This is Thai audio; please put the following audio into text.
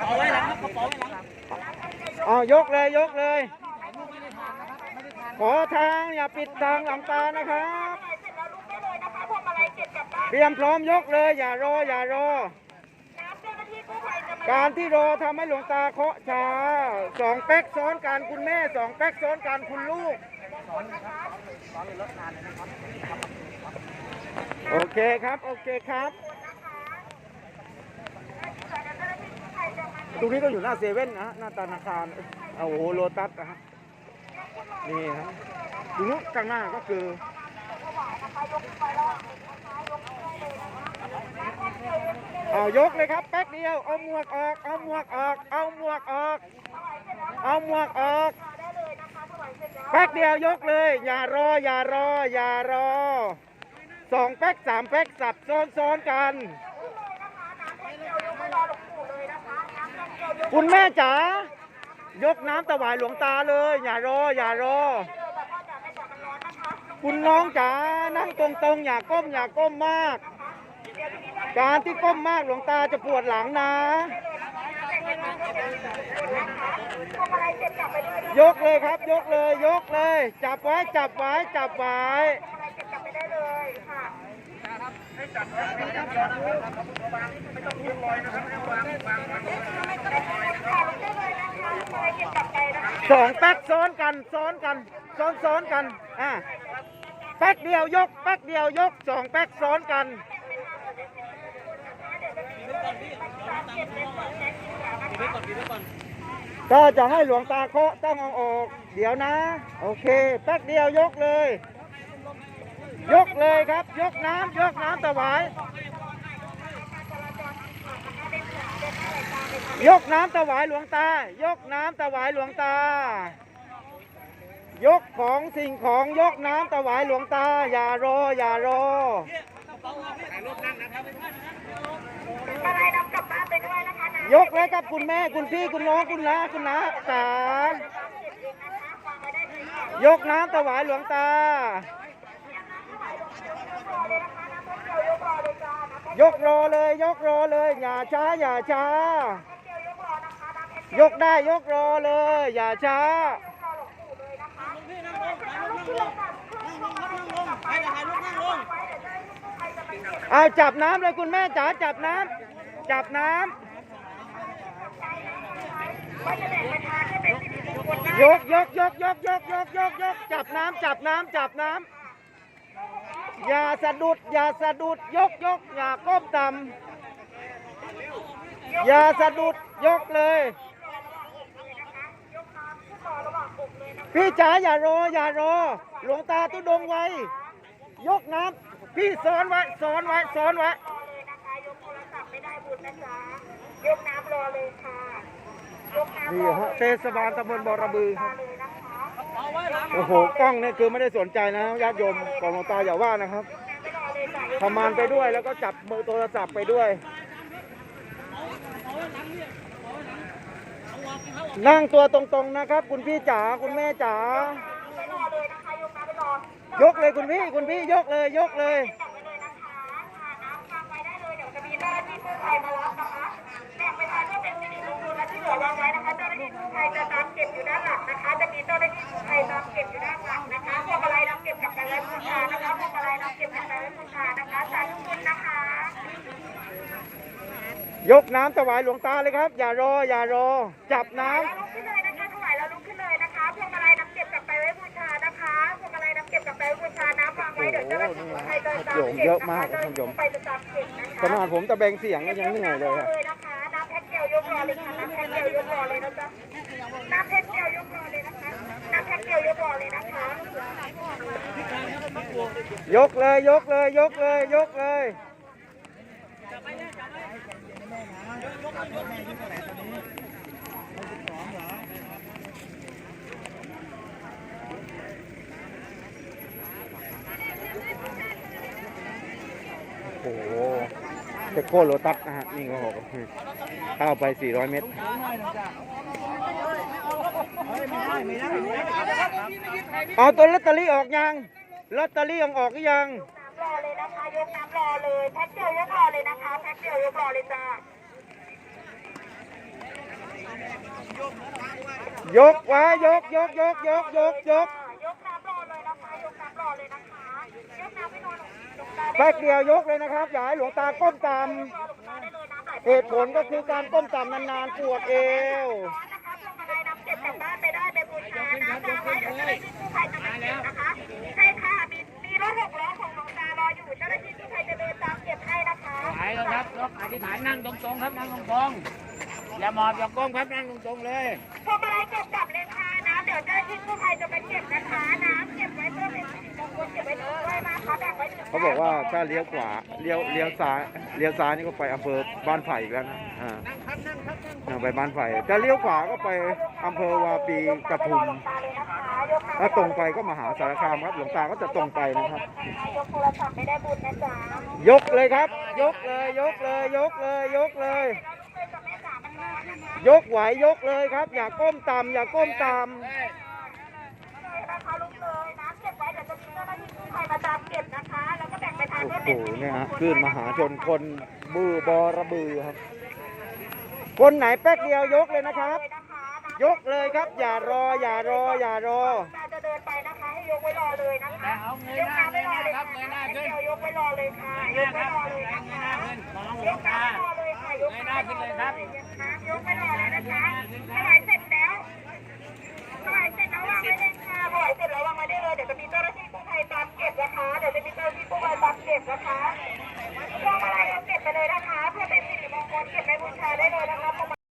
เอาไว้หลังครับกระเป๋าไว้หลังเอายกเลยยกเลย ขอทางอย่าปิดทางหลังตานะครับเตรียมพร้อมยกเลย อย่ารออย่ารอ การที่รอทำให้หลวงตาเคาะช้าสองแป๊กซ้อนกันคุณแม่สองแป๊กซ้อนกันคุณลูกโอเคครับ โอเคครับ ตรงนี้ก็อยู่หน้าเซเว่นนะฮะหน้าธนาคารโอ้โหโลตัสนะฮะนี่ครับตรงนู้นข้างหน้าก็คือเอายกเลยครับแป๊กเดียวเอาหมวกออกเอาหมวกออกเอาหมวกออกเอาหมวกออกแป๊กเดียวยกเลย อย่ารอ อย่ารอ อย่ารอสองแป๊กสามแป๊กสับซ้อนซ้อนๆกัน คุณแม่จ๋ายกน้ำถวายหลวงตาเลย อย่ารอ อย่ารอ คุณน้องจ๋านั่งตรงๆ อย่าก้มอย่าก้มมาก การที่ก้มมากหลวงตาจะปวดหลังนะ ยกเลยครับ ยกเลย ยกเลย จับไว้จับไว้จับไว้ สองแป๊กซ้อนกันซ้อนกันซ้อนซ้อนกันอะแป๊กเดียวยกแป๊กเดียวยกสองแป๊กซ้อนกันถ้าจะให้หลวงตาเคาะต้องเอาออก เดี๋ยวนะ โอเค แป๊กเดียวยกเลย ยกเลยครับ ยกน้ำยกน้ำถวาย ยกน้ำถวายหลวงตา ยกน้ำถวายหลวงตา ยกของสิ่งของยกน้ำถวายหลวงตา อย่ารอ อย่ารอยกเลยครับคุณแม่คุณพี่คุณน้องคุณน้าคุณน้าสารยกน้ำถวายหลวงตา ยกรอเลย ยกรอเลย อย่าช้า อย่าช้า ยกได้ยกรอเลย อย่าช้าเอาจับน้ำเลยคุณแม่จ๋าจับน้ำจับน้ำยกยกยกยกยกยกยกยกจับน้ำจับน้ำจับน้ำอย่าสะดุดอย่าสะดุดยกยกอย่าก้มต่ำอย่าสะดุดยกเลย พี่จ๋าอย่ารออย่ารอ หลวงตาตุดงไว้ ยกน้ำพี่ซ้อนไว้ซ้อนไว้ซ้อนไว้ยกน้ำรอเลยค่ะยกน้ำนี่ฮะเทศบาลตำบลบอระบือครับโอ้โหกล้องเนี่ยคือไม่ได้สนใจนะญาติโยมกองหลวงตาอย่าว่านะครับทำมานไปด้วยแล้วก็จับมือโทรศัพท์ไปด้วย นั่งตัวตรงๆนะครับ คุณพี่จ๋าคุณแม่จ๋ายกเลยคุณพี่คุณพี่ยกเลย ยกเลยจะตามเก็บอยู่ด้านหลังนะคะ จะมีเจ้าหน้าที่กู้ภัยตามเก็บอยู่ด้าน ยกน้ำถวายหลวงตาเลยครับ อย่ารอ อย่ารอ จับน้ำแล้วลุกขึ้นเลยนะคะถวายแล้วลุกขึ้นเลยนะคะพวงมาลัยนำเก็บกลับไปไว้บูชานะคะพวงมาลัยนำเก็บกลับไปไว้บูชาน้ำวางไว้เดี๋ยวเจ้าหน้าที่กู้ภัยจะตามเก็บนะคะเยอะมากครับท่านผู้ชมไปจะตามเก็บนะคะขนาดผมตะแบงเสียงก็ยังเหนื่อยเลยครับเลยนะคะน้ำแพ็คเดียวยกรอเลยค่ะน้ำแพ็คเดียวยกรอเลยนะจ๊ะน้ำแพ็คเดียวยกรอเลยนะคะน้ำแพ็คเดียวยกรอเลยนะคะยกเลย ยกเลย ยกเลย ยกเลย โอ้โหเทคโคโลตัสนะฮะนี่ก็บอกเข้าไป 400 เมตรเอาตัวลอตเตอรี่ออกยังลอตเตอรี่ยังออกหรือยัง เลยนะคะ ยกน้ำรอเลยแพ็คเดียวยกรอเลยนะคะแพ็คเดียวยกรอเลยจ้ายกไว้ ยกยกยกยกยกยกยกน้ำรอเลยนะคะยกน้ำรอเลยนะคะยกน้ำไม่นอนลงตาได้แป๊กเดียวยกเลยนะครับอย่าให้หลวงตาก้มต่ลงตาได้เลยน้ำไหลำเหตุผลก็คือการก้มต่ำนานๆปวดเอว กอธิษฐานนั่งตรงๆครับนั่งตรงๆอย่าหมอบอย่าก้มครับนั่งตรงๆเลยพวงมาลัยเก็บกลับเลยค่ะน้ำเดี๋ยวเจ้าหน้าที่กู้ภัยจะไปเก็บนะคะน้ำเก็บไว้เพื่อเป็นสิริมงคลเก็บไว้ด้วยนะคะแบ่งไว้หนึ่งเขาบอกว่าถ้าเลี้ยวขวาเลี้ยวเลี้ยวซ้ายเลี้ยวซ้ายนี่ก็ไปอำเภอบ้านไผ่อีกแล้วนะอ่าอ่า ไปบ้านไผ่ถ้าเลี้ยวขวาก็ไปอำเภอวาปีกระทุมถ้าตรงไปก็มหาสารคามครับ หลวงตาก็จะตรงไปนะครับ ยกโทรศัพท์ไม่ได้บุญนะจ๊ะยกเลยครับ ยกเลย ยกเลย ยกเลย ยกเลย ยกไหวยกเลยครับ อย่าก้มต่ำอย่าก้มต่นะคะลุงเลยน้ำเก็บไว้เดี๋ยวจะมีเจ้าหน้าที่กู้ภัยมาตามเก็บนะคะ แล้วก็แบ่งไปทานโอ้โหเป็น เนี่ยฮะงคลคลื่นมหาชนคนบือบอระบือครับ คนไหนแป๊กเดียวยกเลยนะครับ ยกเลยครับ อย่ารอ อย่ารอ อย่ารอ เราจะเดินไปนะคะให้ยกไว้รอเลยนะคะเอาเงยหน้าเงยหน้าครับเงยหน้าขึ้น เดี๋ยวยกไว้รอเลยค่ะเงยยกหไว้น้ารอครับเลยเงนะยหคะน้าขึ้นมองหลยวงกตาไว้รอเลยค่ะยกเงยหน้าขึ้นเลยครับยกไว้รอเลยนะคะถวายเสร็จ